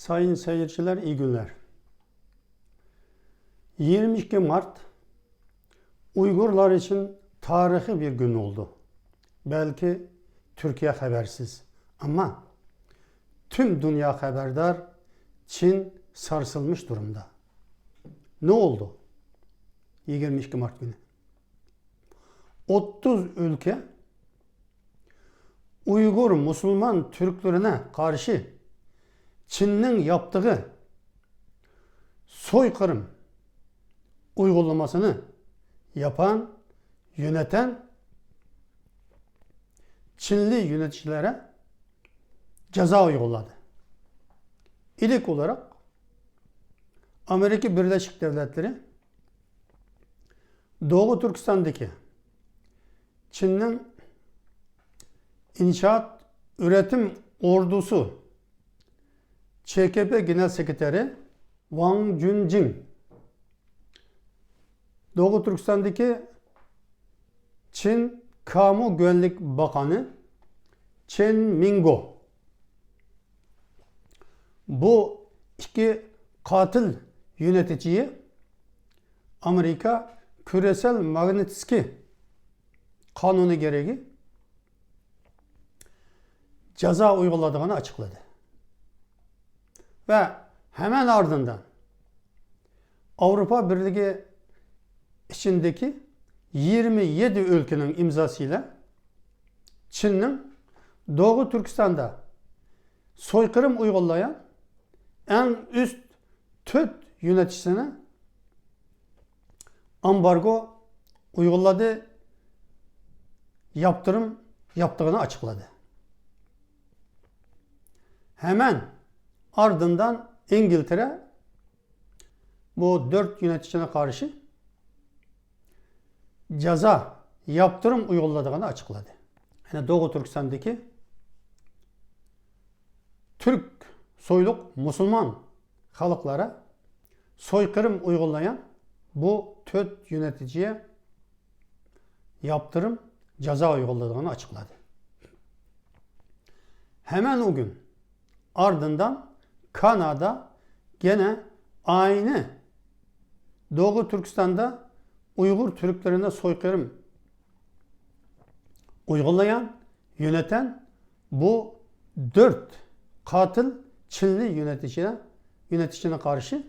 Sayın seyirciler iyi günler. 22 Mart Uygurlar için tarihi bir gün oldu. Belki Türkiye habersiz ama tüm dünya haberdar Çin sarsılmış durumda. Ne oldu? 22 Mart günü. 30 ülke Uygur Müslüman Türklerine karşı Çin'in yaptığı soykırım uygulamasını yapan, yöneten Çinli yöneticilere ceza uyguladı. İlk olarak Amerika Birleşik Devletleri Doğu Türkistan'daki Çin'in İnşaat Üretim Ordusu ÇKP Genel Sekreteri Wang Junjing Doğu Türkistan'daki Çin Kamu Güvenlik Bakanı Chen Mingo bu iki katil yöneticiyi Amerika küresel magnetski kanunu gereği ceza uyguladığını açıkladı. Ve hemen ardından Avrupa Birliği içindeki 27 ülkenin imzasıyla Çin'in Doğu Türkistan'da soykırım uygulayan en üst TÜT yöneticisine ambargo uyguladı, yaptırım yaptığını açıkladı. Hemen ardından İngiltere bu dört yöneticisine karşı ceza, yaptırım uyguladığını açıkladı. Yani Doğu Türkistan'daki Türk soyluk Müslüman halklara soykırım uygulayan bu TÖT yöneticiye yaptırım ceza uyguladığını açıkladı. Hemen o gün ardından Kanada gene aynı Doğu Türkistan'da Uygur Türklerine soykırım uygulayan, yöneten bu dört katil Çinli yöneticine, yöneticine karşı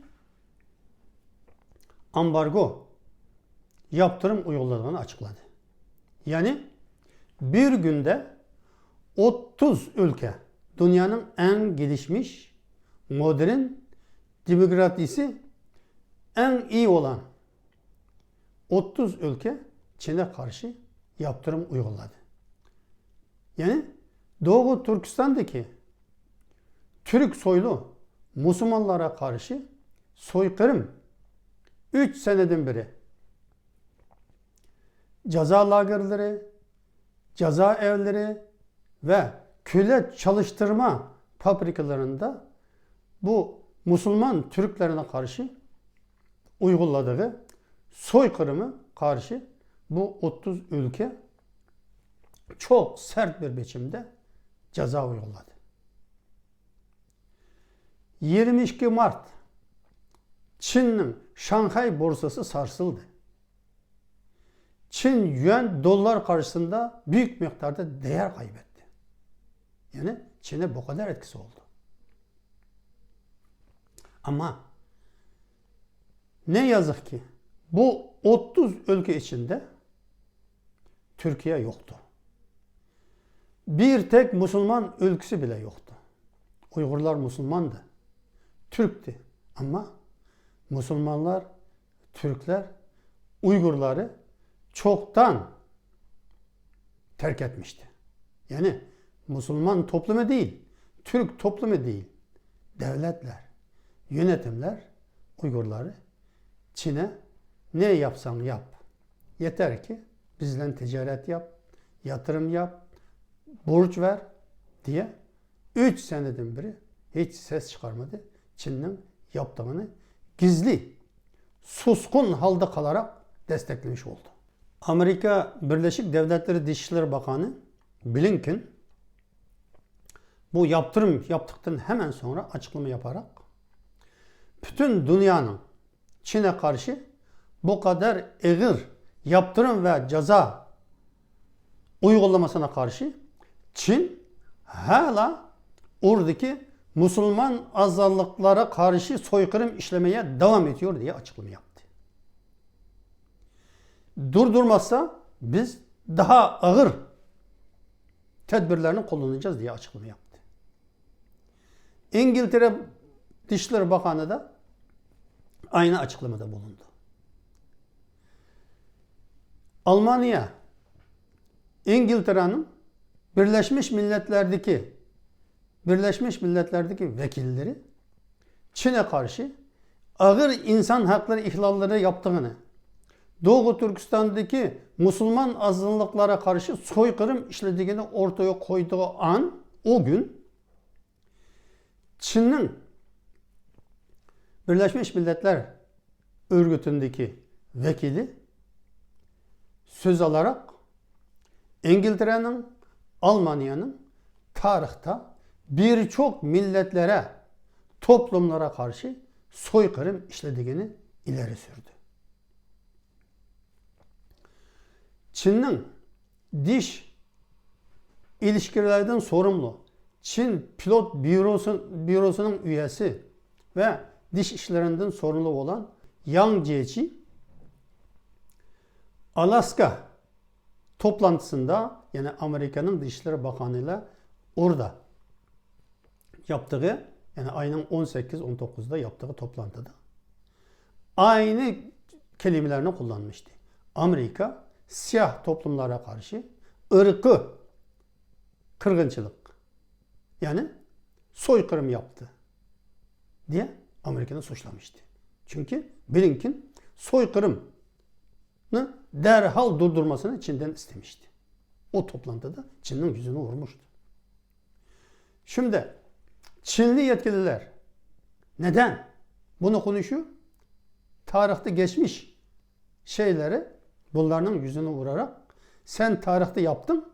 ambargo yaptırım uyguladığını açıkladı. Yani bir günde 30 ülke dünyanın en gelişmiş, modern, demokrasisi en iyi olan 30 ülke Çin'e karşı yaptırım uyguladı. Yani Doğu Türkistan'daki Türk soylu Müslümanlara karşı soykırım 3 seneden beri ceza lagerleri, ceza evleri ve köle çalıştırma fabrikalarında bu Müslüman Türklerine karşı uyguladığı soykırımı karşı bu 30 ülke çok sert bir biçimde ceza uyguladı. 22 Mart Çin'in Şanghay borsası sarsıldı. Çin yuan dolar karşısında büyük miktarda değer kaybetti. Yani Çin'e bu kadar etkisi oldu. Ama ne yazık ki bu 30 ülke içinde Türkiye yoktu. Bir tek Müslüman ülkesi bile yoktu. Uygurlar Müslümandı. Türk'tü. Ama Müslümanlar, Türkler Uygurları çoktan terk etmişti. Yani Müslüman toplumu değil, Türk toplumu değil, devletler, yönetimler Uygurları Çin'e ne yapsan yap. Yeter ki bizden ticaret yap, yatırım yap, borç ver diye 3 seneden beri hiç ses çıkarmadı. Çin'in yaptığını gizli, suskun halde kalarak desteklemiş oldu. Amerika Birleşik Devletleri Dışişleri Bakanı Blinken bu yaptırım yaptıktan hemen sonra açıklama yaparak bütün dünyanın Çin'e karşı bu kadar ağır yaptırım ve ceza uygulamasına karşı Çin hala oradaki Müslüman azınlıklara karşı soykırım işlemeye devam ediyor diye açıklama yaptı. Durdurmazsa biz daha ağır tedbirlerini kullanacağız diye açıklama yaptı. İngiltere Dışişleri Bakanı da aynı açıklamada bulundu. Almanya, İngiltere'nin Birleşmiş Milletler'deki Birleşmiş Milletler'deki vekilleri Çin'e karşı ağır insan hakları ihlalleri yaptığını, Doğu Türkistan'daki Müslüman azınlıklara karşı soykırım işlediğini ortaya koyduğu an, o gün Çin'in Birleşmiş Milletler örgütündeki vekili söz alarak İngiltere'nin, Almanya'nın tarihte birçok milletlere, toplumlara karşı soykırım işlediğini ileri sürdü. Çin'in diş ilişkilerden sorumlu Çin Pilot Bürosu, Bürosu'nun üyesi ve diş işlerinden sorumlu olan Yang Jiechi Alaska toplantısında yani Amerika'nın Dışişleri Bakanı ile orada yaptığı yani ayının 18-19'da yaptığı toplantıda aynı kelimelerini kullanmıştı. Amerika siyah toplumlara karşı ırkı kırgınçılık yani soykırım yaptı diye Amerika'nı suçlamıştı. Çünkü Blinken soykırımı derhal durdurmasını Çin'den istemişti. O toplantıda Çin'in yüzünü vurmuştu. Şimdi Çinli yetkililer neden bunu konuşuyor? Tarihte geçmiş şeyleri bunların yüzünü vurarak sen tarihte yaptın.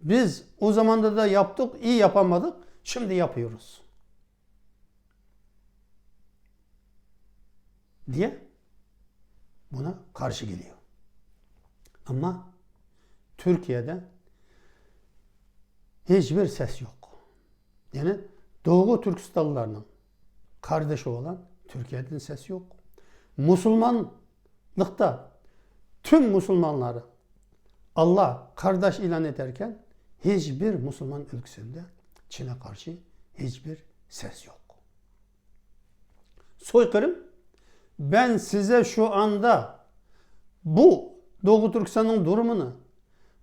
Biz o zamanda da yaptık, iyi yapamadık. Şimdi yapıyoruz. Diye buna karşı geliyor. Ama Türkiye'de hiçbir ses yok. Yani Doğu Türkistanlılarının kardeşi olan Türkiye'den ses yok. Müslümanlıkta tüm Müslümanları Allah kardeş ilan ederken hiçbir Müslüman ülkesinde Çin'e karşı hiçbir ses yok. Soykırım ben size şu anda bu Doğu Türkistan'ın durumunu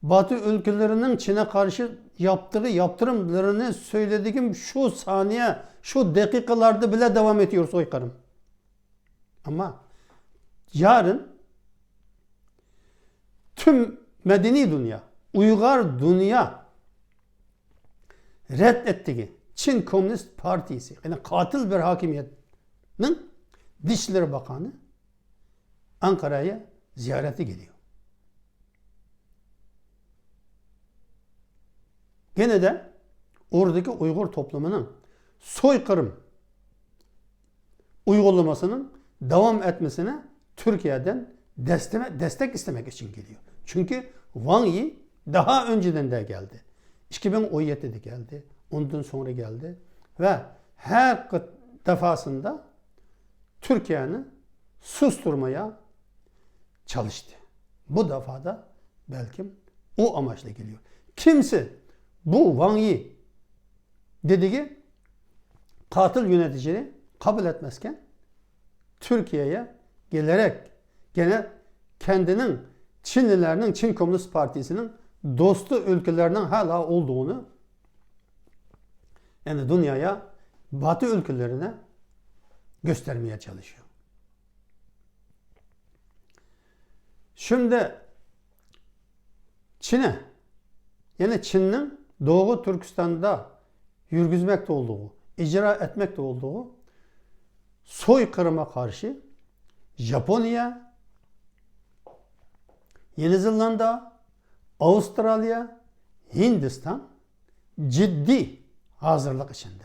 Batı ülkelerinin Çin'e karşı yaptığı yaptırımlarını söylediğim şu saniye, şu dakikalarda bile devam ediyor soykırım. Ama yarın tüm medeni dünya, uygar dünya reddettiği Çin Komünist Partisi, yani katil bir hakimiyetin Dışişleri Bakanı Ankara'ya ziyarete geliyor. Gene de oradaki Uygur toplumunun soykırım uygulamasının devam etmesine Türkiye'den destek, destek istemek için geliyor. Çünkü Wang Yi daha önceden de geldi. 2017'de geldi. Ondan sonra geldi. Ve her defasında Türkiye'ni susturmaya çalıştı. Bu defa da belki o amaçla geliyor. Kimse bu Wang Yi dediği katil yöneticini kabul etmezken Türkiye'ye gelerek gene kendinin Çinlilerinin Çin Komünist Partisi'nin dostu ülkelerinin hala olduğunu yani dünyaya Batı ülkelerine göstermeye çalışıyor. Şimdi Çin'e yani Çin'in Doğu Türkistan'da yürgüzmekte olduğu, icra etmekte olduğu soykırıma karşı Japonya, Yeni Zelanda, Avustralya, Hindistan ciddi hazırlık içinde.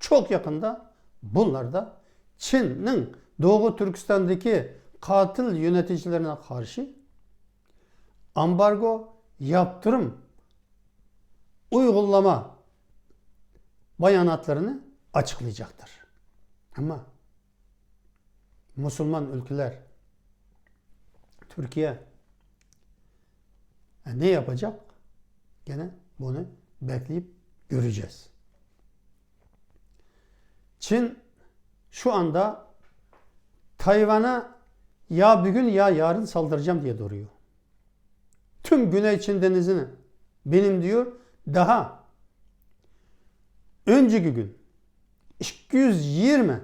Çok yakında bunlar da Çin'in Doğu Türkistan'daki katil yöneticilerine karşı ambargo, yaptırım, uygulama bayanatlarını açıklayacaktır. Ama Müslüman ülkeler Türkiye e, ne yapacak? Gene bunu bekleyip göreceğiz. Çin şu anda Tayvan'a ya bugün ya yarın saldıracağım diye duruyor. Tüm Güney Çin denizini benim diyor daha önceki gün 220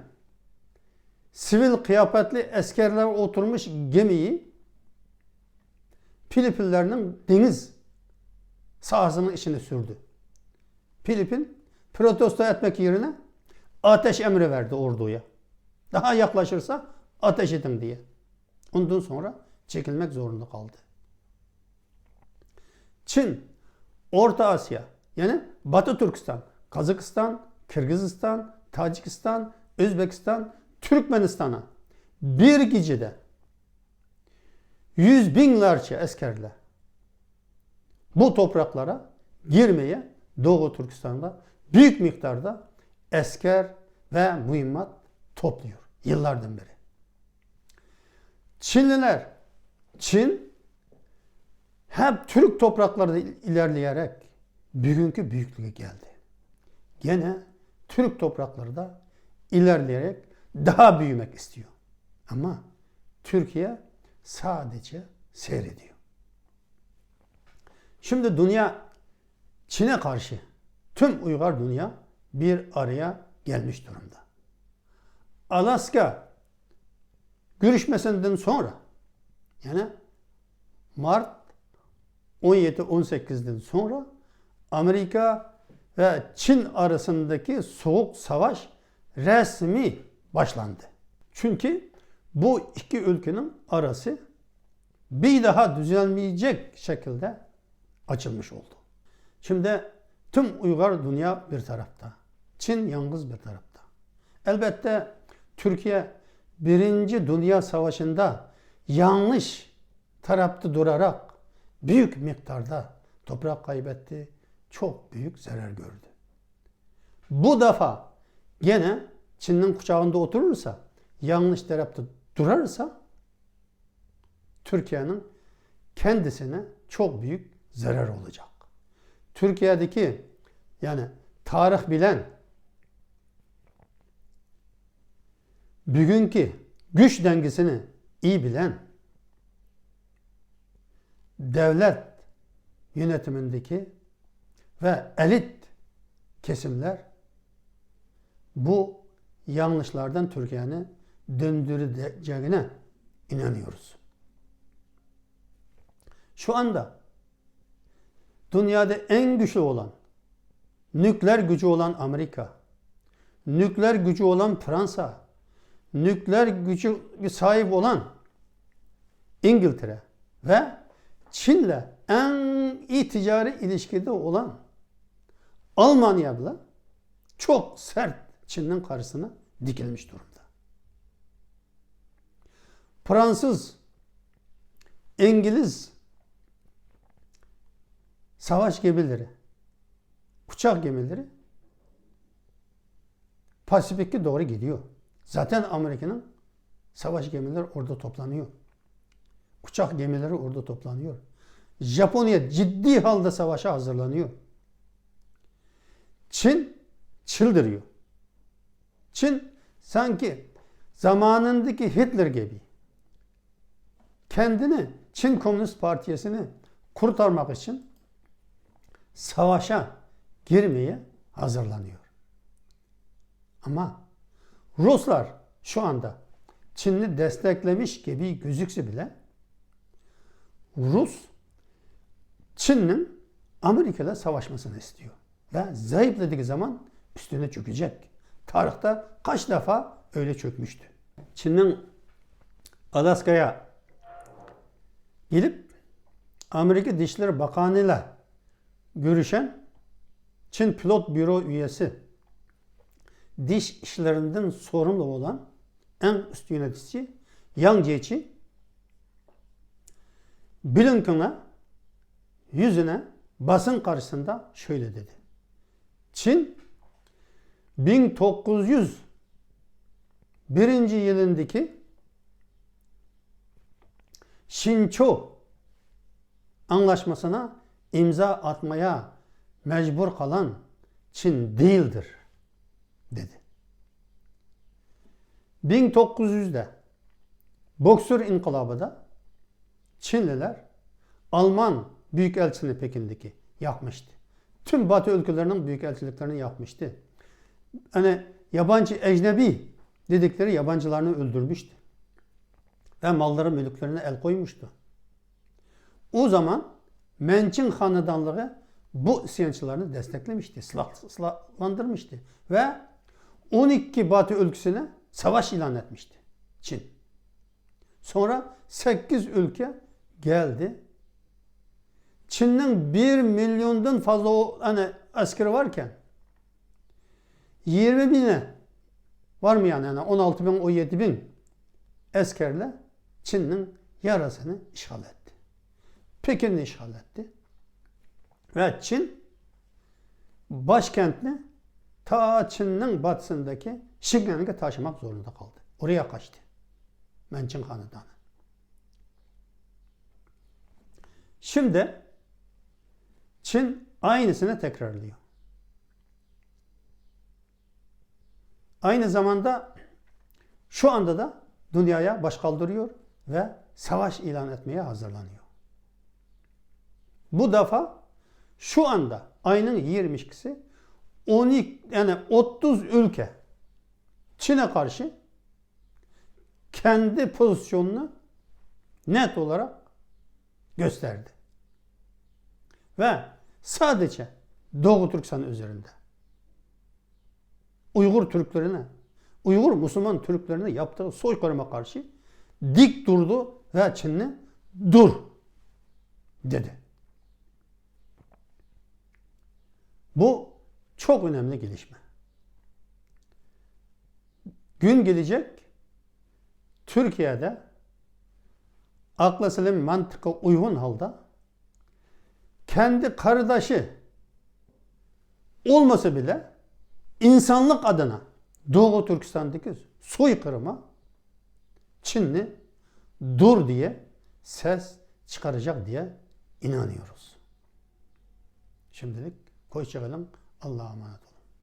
sivil kıyafetli askerler oturmuş gemiyi Filipinlerinin deniz sahasının içine sürdü. Filipin protesto etmek yerine ateş emri verdi orduya. Daha yaklaşırsa ateş edin diye. Ondan sonra çekilmek zorunda kaldı. Çin, Orta Asya yani Batı Türkistan, Kazakistan, Kırgızistan, Tacikistan, Özbekistan, Türkmenistan'a bir gecede yüz binlerce askerle bu topraklara girmeye Doğu Türkistan'da büyük miktarda asker ve mühimmat topluyor yıllardan beri. Çinliler, Çin hep Türk topraklarda ilerleyerek bugünkü büyüklüğe geldi. Gene Türk toprakları da ilerleyerek daha büyümek istiyor. Ama Türkiye sadece seyrediyor. Şimdi dünya Çin'e karşı tüm uygar dünya bir araya gelmiş durumda. Alaska görüşmesinden sonra yani Mart 17-18'den sonra Amerika ve Çin arasındaki soğuk savaş resmi başlandı. Çünkü bu iki ülkenin arası bir daha düzelmeyecek şekilde açılmış oldu. Şimdi tüm uygar dünya bir tarafta. Çin yalnız bir tarafta. Elbette Türkiye Birinci Dünya Savaşı'nda yanlış tarafta durarak büyük miktarda toprak kaybetti. Çok büyük zarar gördü. Bu defa gene Çin'in kucağında oturursa, yanlış tarafta durarsa Türkiye'nin kendisine çok büyük zarar olacak. Türkiye'deki yani tarih bilen bugünkü güç dengesini iyi bilen devlet yönetimindeki ve elit kesimler bu yanlışlardan Türkiye'ni döndüreceğine inanıyoruz. Şu anda dünyada en güçlü olan, nükleer gücü olan Amerika, nükleer gücü olan Fransa, nükleer gücü sahip olan İngiltere ve Çin'le en iyi ticari ilişkide olan Almanya bile çok sert Çin'in karşısına dikilmiş durumda. Fransız, İngiliz savaş gemileri, uçak gemileri Pasifik'e doğru gidiyor. Zaten Amerika'nın savaş gemileri orada toplanıyor. Uçak gemileri orada toplanıyor. Japonya ciddi halde savaşa hazırlanıyor. Çin çıldırıyor. Çin sanki zamanındaki Hitler gibi kendini Çin Komünist Partisi'ni kurtarmak için savaşa girmeye hazırlanıyor. Ama Ruslar şu anda Çin'i desteklemiş gibi gözükse bile Rus Çin'in Amerika'da savaşmasını istiyor. Ve zayıfladığı zaman üstüne çökecek. Tarihte kaç defa öyle çökmüştü. Çin'in Alaska'ya gelip Amerika Dışişleri Bakanı ile görüşen Çin Pilot Büro üyesi, diş işlerinden sorumlu olan en üst yöneticisi Yang Jiechi, Blinken'a yüzüne basın karşısında şöyle dedi. Çin 1900 birinci yılındaki Şinço anlaşmasına imza atmaya mecbur kalan Çin değildir dedi. 1900'de Boksür İnkılabı'da Çinliler Alman büyükelçini Pekin'deki yapmıştı. Tüm Batı ülkelerinin büyükelçiliklerini yapmıştı. Hani yabancı ecnebi dedikleri yabancılarını öldürmüştü. Ve malları mülklerine el koymuştu. O zaman Mençin hanedanlığı bu isyancılarını desteklemişti, silah, silahlandırmıştı. Ve 12 Batı ülkesine savaş ilan etmişti Çin. Sonra 8 ülke geldi. Çin'in 1 milyondan fazla hani askeri varken 20 bine var mı yani? yani 16 bin 17 bin askerle Çin'in yarısını işgal etti. Pekin'i işgal etti. Ve Çin başkentini ta Çin'in batısındaki Şingan'a taşımak zorunda kaldı. Oraya kaçtı. Mençin Hanedanı. Şimdi Çin aynısını tekrarlıyor. Aynı zamanda şu anda da dünyaya baş kaldırıyor ve savaş ilan etmeye hazırlanıyor. Bu defa şu anda ayının 22'si 12 yani 30 ülke Çin'e karşı kendi pozisyonunu net olarak gösterdi. Ve sadece Doğu Türkistan üzerinde Uygur Türklerine, Uygur Müslüman Türklerine yaptığı soykırıma karşı dik durdu ve Çin'le dur dedi. Bu çok önemli gelişme. Gün gelecek Türkiye'de akla selim mantıka uygun halde kendi kardeşi olmasa bile insanlık adına Doğu Türkistan'daki soykırıma Çinli dur diye ses çıkaracak diye inanıyoruz. Şimdilik hoşçakalın. Allah'a emanet